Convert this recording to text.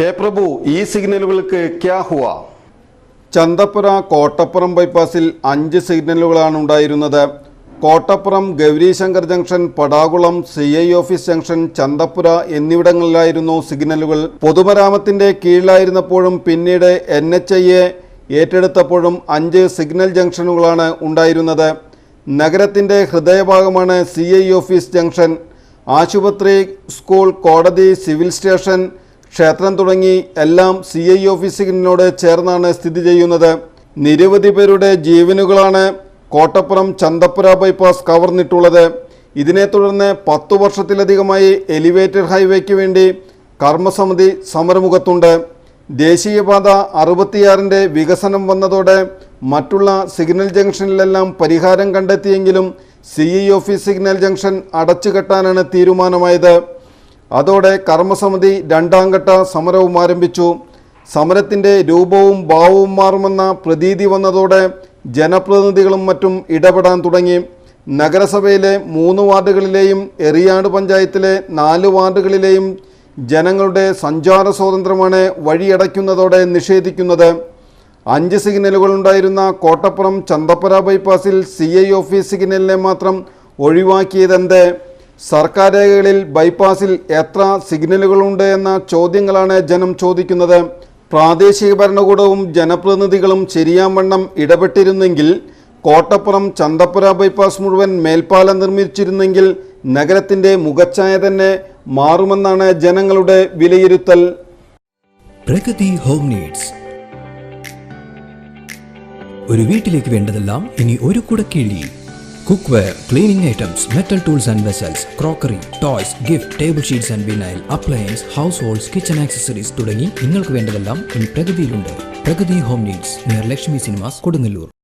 ഹേ പ്രഭു ഈ സിഗ്നലുകൾക്ക് ക്യാ ഹുവ? ചന്തപ്പുര കോട്ടപ്പുറം ബൈപ്പാസിൽ അഞ്ച് സിഗ്നലുകളാണ് ഉണ്ടായിരുന്നത്. Kottappuram Gaurishankar junction Padakulam C I office junction Chanthappura എന്നിവിടങ്ങളിലായിരുന്നു സിഗ്നലുകൾ. പൊതുമരാമത്തിന്റെ കീഴിലായിരുന്നപ്പോഴും പിന്നീട് എൻ എച്ച് ഐ എ ഏറ്റെടുത്തപ്പോഴും അഞ്ച് സിഗ്നൽ ജംഗ്ഷനുകളാണ് ഉണ്ടായിരുന്നത്. നഗരത്തിന്റെ ഹൃദയഭാഗമാണ് സി ഐ ഓഫീസ് ജംഗ്ഷൻ. ആശുപത്രി സ്കൂൾ കോടതി സിവിൽ സ്റ്റേഷൻ ക്ഷേത്രം തുടങ്ങി എല്ലാം സി ഐ ഓഫീസിനോട് ചേർന്നാണ് സ്ഥിതി ചെയ്യുന്നത്. നിരവധി പേരുടെ ജീവനുകളാണ് കോട്ടപ്പുറം ചന്തപ്പുര ബൈപ്പാസ് കവർന്നിട്ടുള്ളത്. ഇതിനെ തുടർന്ന് പത്തു വർഷത്തിലധികമായി എലിവേറ്റഡ് ഹൈവേക്ക് വേണ്ടി കർമ്മസമിതി സമരമുഖത്തുണ്ട്. ദേശീയപാത അറുപത്തിയാറിന്റെ വികസനം വന്നതോടെ മറ്റുള്ള സിഗ്നൽ ജംഗ്ഷനിലെല്ലാം പരിഹാരം കണ്ടെത്തിയെങ്കിലും C E office signal junction അടച്ചുകെട്ടാനാണ് തീരുമാനമായത്. അതോടെ കർമ്മസമിതി രണ്ടാം ഘട്ട സമരവും ആരംഭിച്ചു. സമരത്തിന്റെ രൂപവും ഭാവവും മാറുമെന്ന പ്രതീതി വന്നതോടെ ജനപ്രതിനിധികളും മറ്റും ഇടപെടാൻ തുടങ്ങി. നഗരസഭയിലെ മൂന്ന് വാർഡുകളിലെയും എറിയാട് പഞ്ചായത്തിലെ നാല് വാർഡുകളിലെയും ജനങ്ങളുടെ സഞ്ചാര സ്വാതന്ത്ര്യമാണ് വഴിയടയ്ക്കുന്നതോടെ നിഷേധിക്കുന്നത്. അഞ്ച് സിഗ്നലുകൾ ഉണ്ടായിരുന്ന കോട്ടപ്പുറം ചന്തപ്പുര ബൈപ്പാസിൽ സി ഐ ഓഫീസ് സിഗ്നലിനെ മാത്രം ഒഴിവാക്കിയതെന്ത്? സർക്കാർ രേഖകളിൽ ബൈപ്പാസിൽ എത്ര സിഗ്നലുകളുണ്ട് എന്ന ചോദ്യങ്ങളാണ് ജനം ചോദിക്കുന്നത്. പ്രാദേശിക ഭരണകൂടവും ജനപ്രതിനിധികളും ശരിയാവണ്ണം ഇടപെട്ടിരുന്നെങ്കിൽ കോട്ടപ്പുറം ചന്തപ്പുര ബൈപ്പാസ് മുഴുവൻ മേൽപ്പാലം നിർമ്മിച്ചിരുന്നെങ്കിൽ നഗരത്തിന്റെ മുഖച്ഛായ തന്നെ മാറുമെന്നാണ് ജനങ്ങളുടെ വിലയിരുത്തൽ. Pragathi home needs. ഒരു വീട്ടിലേക്ക് വേണ്ടതെല്ലാം ഇനി ഒരു കുടക്കീഴിൽ. Cook cleaning metal tools and vessels crockery toys gift table sheets and vinyl appliance households kitchen accessories തുടങ്ങി നിങ്ങൾക്ക് വേണ്ടതെല്ലാം ഇനി പ്രഗതിയിലുണ്ട്. Pragathi home needs near Lakshmi cinemas Kodungallur.